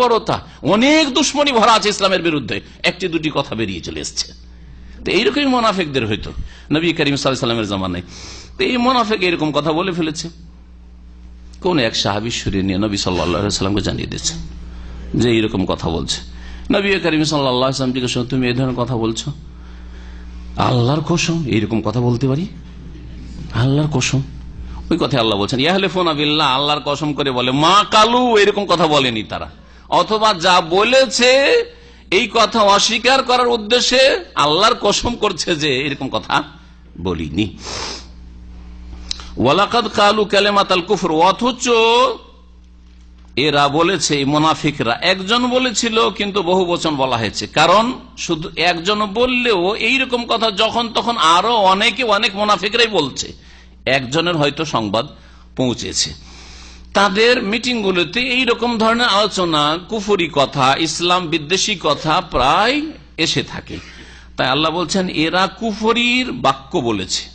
বর্বরতা অনেক দুশ্মনী ভরা আছে ইসলামের বিরুদ্ধে। একটি দুটি কথা বেরিয়ে চলে এসছে। তো এইরকমই মোনাফেকদের হইতো, নবী করিম সাল্লামের জামানায়। তো এই মোনাফেক এরকম কথা বলে ফেলেছে। কোন এক সাহাবি সরিয়ে নিয়ে নবী সাল্লাহামকে জানিয়ে দিয়েছে যে এইরকম কথা বলছে। নবী করিম সাল্লাম জিজ্ঞেস তুমি এই ধরনের কথা বলছো? আল্লাহর কসম, এইরকম কথা বলতে পারি? আল্লাহর কসম। ওই কথা আল্লাহ বলছেন ইয়াহলে ফোন আবিল্লাহ আল্লাহর কসম করে বলে, মা কালু, এরকম কথা বলেনি তারা। অথবা যা বলেছে, এই কথা অস্বীকার করার উদ্দেশ্যে আল্লাহর কসম করছে যে এরকম কথা বলিনি। ওয়ালাকাদ কালু কালেমাতাল কুফর, অথচ এরা বলেছে মোনাফিকরা একজন বলেছিল, কিন্তু বহু বচন বলা হয়েছে। কারণ শুধু একজন বললেও এইরকম কথা যখন তখন আরও অনেকে অনেক মোনাফিকরাই বলছে। একজনের হয়তো সংবাদ পৌঁছেছে। তাদের মিটিংগুলোতে এইরকম ধরনের আলোচনা, কুফুরি কথা, ইসলাম বিদ্বেষী কথা প্রায় এসে থাকে। তাই আল্লাহ বলছেন, এরা কুফরির বাক্য বলেছে।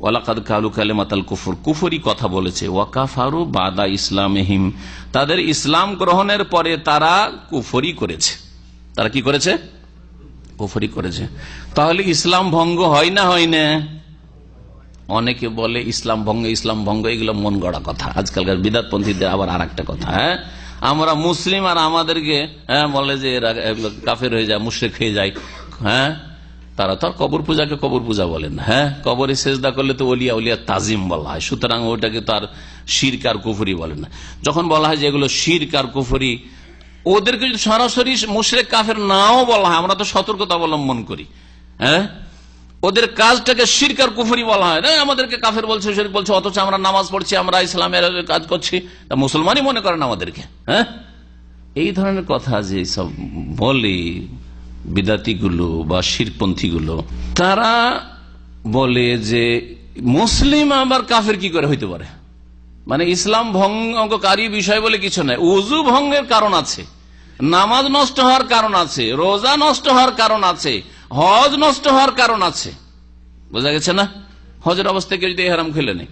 ওয়ালাকাদ কালু কালেমাতাল কুফর, কুফরি কথা বলেছে। ওয়াকাফারু বাদা ইসলামহিম। তাদের ইসলাম গ্রহণের পরে তারা কুফরি করেছে। তারা কি করেছে? কুফরি করেছে। তাহলে ইসলাম ভঙ্গ হয় না হয় না? অনেকে বলে ইসলাম ভঙ্গ ইসলাম ভঙ্গ, এগুলো মন গড়া কথা। আজকালকার বিদাতপন্থীদের আবার আর একটা কথা হ্যাঁ? আমরা মুসলিম আর আমাদেরকে হ্যাঁ বলে যে এরা কাফের হয়ে যায়, মুশ্রেক হয়ে যায় হ্যাঁ? তারা তো কবর পূজাকে কবর পূজা বলেন হ্যাঁ? কবরে সেজদা করলে তো অলিয়া উলিয়া তাজিম বলা হয়। সুতরাং ওটাকে তো আর শিরকার কুফুরি বলেন না। যখন বলা হয় যে এগুলো শিরকার কুফুরি, ওদেরকে সরাসরি মুশরেক কাফের নাও বলা হয়, আমরা তো সতর্কতা অবলম্বন করি হ্যাঁ? ওদের কাজটাকে শিরকার কুফুরি বলা হয়। না, আমাদেরকে কাফের বলছে শরীর বলছে, অথচ আমরা নামাজ পড়ছি, আমরা ইসলামের কাজ করছি। তা মুসলমানই মনে করেন আমাদেরকে হ্যাঁ? এই ধরনের কথা যে সব বলে বিদাতিগুলো বা শিরপন্থীগুলো, তারা বলে যে মুসলিম আবার কাফের কি করে হইতে পারে? মানে ইসলাম ভঙ্গকারী বিষয় বলে কিছু নাই। উজু ভঙ্গের কারণ আছে, নামাজ নষ্ট হওয়ার কারণ আছে, রোজা নষ্ট হওয়ার কারণ আছে, হজ নষ্ট হওয়ার কারণ আছে। বোঝা গেছে না? হজের অবস্থায় কেউ যদি এহারাম খেলে নেই,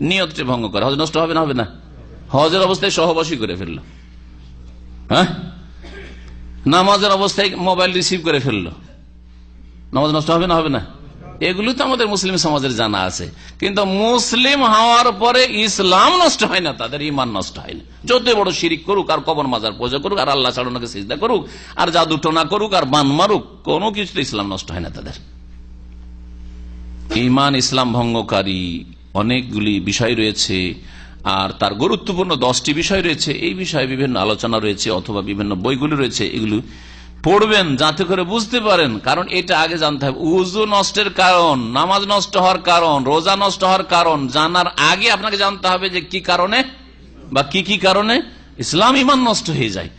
নিয়তটি ভঙ্গ করে। হজ নষ্ট হবে না হবে না? হজের অবস্থায় সহবাসী করে ফেলল। হ্যাঁ? নামাজের অবস্থায় মোবাইল রিসিভ করে ফেলল। নামাজ নষ্ট হবে না হবে না? এগুলো তো আমাদের মুসলিম সমাজের জানা আছে। কিন্তু মুসলিম হওয়ার পরে ইসলাম নষ্ট হয় না, তাদের ইমান নষ্ট হয় না। যত বড় শিরিক করুক, আর কবর মাজার পূজা করুক, আর আল্লাহ ছাড়ানোকে সিজদা করুক, আর জাদু টোনা করুক, আর বান মারুক, কোনো কিছুতে ইসলাম নষ্ট হয় না তাদের। ইমান ইসলাম ভঙ্গকারী অনেকগুলি বিষয় রয়েছে, আর তার গুরুত্বপূর্ণ দশটি বিষয় রয়েছে। এই বিষয়ে বিভিন্ন আলোচনা রয়েছে অথবা বিভিন্ন বইগুলি রয়েছে, এগুলো পড়বেন যাতে করে বুঝতে পারেন, কারণ এটা আগে জানতে হবে। উজু নষ্টের কারণ, নামাজ নষ্ট হওয়ার কারণ, রোজা নষ্ট হওয়ার কারণ জানার আগে আপনাকে জানতে হবে যে কি কারণে বা কি কি কারণে ইসলাম ইমান নষ্ট হয়ে যায়।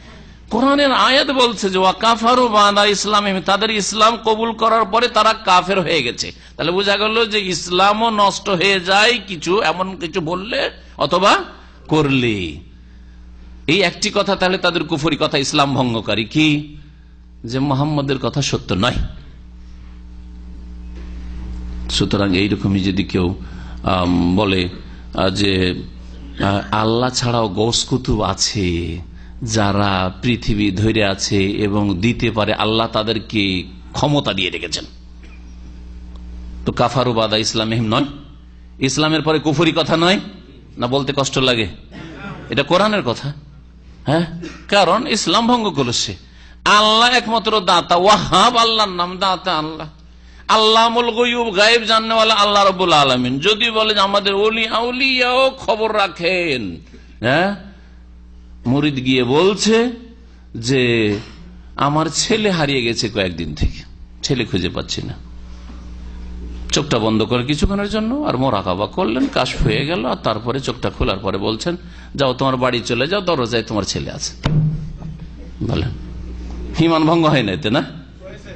কোরআনের আয়াত বলছে যে, ওয়াকাফারু বাদা ইসলাম তাদের ইসলাম কবুল করার পরে তারা কাফের হয়ে গেছে। তাহলে বোঝা গেল যে, ইসলামও নষ্ট হয়ে যায় কিছু, এমন কিছু বললে অথবা করলে। এই একটি কথা, তাহলে তাদের কুফরি কথা ইসলাম ভঙ্গকারী কি? যে মোহাম্মদের কথা সত্য নয়। সুতরাং এইরকমই যদি কেউ বলে যে আল্লাহ ছাড়াও গোস কুতুব আছে যারা পৃথিবী ধরে আছে এবং দিতে পারে, আল্লাহ তাদেরকে ক্ষমতা দিয়ে রেখেছেন। তো কাফারু বাদা ইসলাম নয়। ইসলামের পরে কুফুরি কথা নয়? না বলতে কষ্ট লাগে? এটা কোরআনের কথা। হ্যাঁ? কারণ ইসলাম ভঙ্গ করেছে। আল্লাহ একমাত্র দাতা, ওয়াহাব আল্লাহর নাম, দাতা আল্লাহ। আল্লাহুল গয়ুব, গায়েব, জাননেওয়ালা, আল্লাহ রবুল আলমিন। যদি বলে আমাদের অলি আউলিয়াও খবর রাখেন। হ্যাঁ? মরিদ গিয়ে বলছে যে, আমার ছেলে হারিয়ে গেছে কয়েকদিন থেকে। ছেলে খুঁজে পাচ্ছি না। চোখটা বন্ধ করে কিছুক্ষণের জন্য আর মোরাকাবা করলেন, কাশ হয়ে গেল আর তারপরে চোখটা খোলার পরে বলছেন, যাও তোমার বাড়ি চলে যাও, দরজায় তোমার ছেলে আছে। বলেন হিমান ভঙ্গ হয় না এতে না?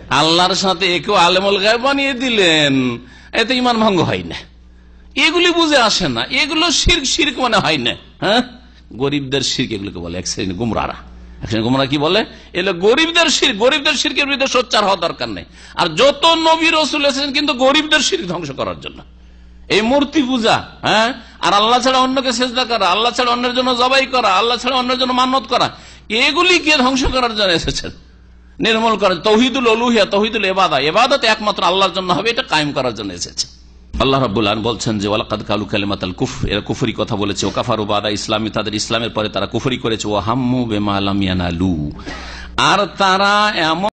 আল্লাহর সাথে একেও আলেমল গায়ে বানিয়ে দিলেন, এতে ইমান ভঙ্গ হয় না। এগুলি বুঝে আসে না, এগুলো শির শির্ক মানে হয় না হ্যাঁ? গরিবদের শির্ক এগুলোকে বলে, এক শ্রেণি গুমরারা গুমরা কি বলে? এগুলো গরিবদের শির গরিবদের শিরকের বিরুদ্ধে সোচ্চার হওয়া দরকার নেই। আর যত নবী রসুল এসেছেন কিন্তু গরিবদের শির ধ্বংস করার জন্য। এই মূর্তি পূজা হ্যাঁ? আর আল্লাহ ছাড়া অন্যকে চেষ্টা করা, আল্লাহ ছাড়া অন্যের জন্য জবাই করা, আল্লাহ ছাড়া অন্যের জন্য মান্যত করা এগুলিকে ধ্বংস করার জন্য এসেছেন? নির্মূল করার তহিদুল অলুহিয়া তহিদুল এবাদা এবাদত একমাত্র আল্লাহর জন্য হবে, এটা কায়েম করার জন্য এসেছে। আল্লাহ রাবুল্লাহ বলছেন যে, ওয়ালাকাদ কালু কালিমাত আল কুফ এরা কুফরি কথা বলেছে। ও কাফার বাদা ইসলামী তাদের ইসলামের পরে তারা কুফরি করেছে। ও হাম্মু বেমা আলামিয়ানালু আর তারা এমন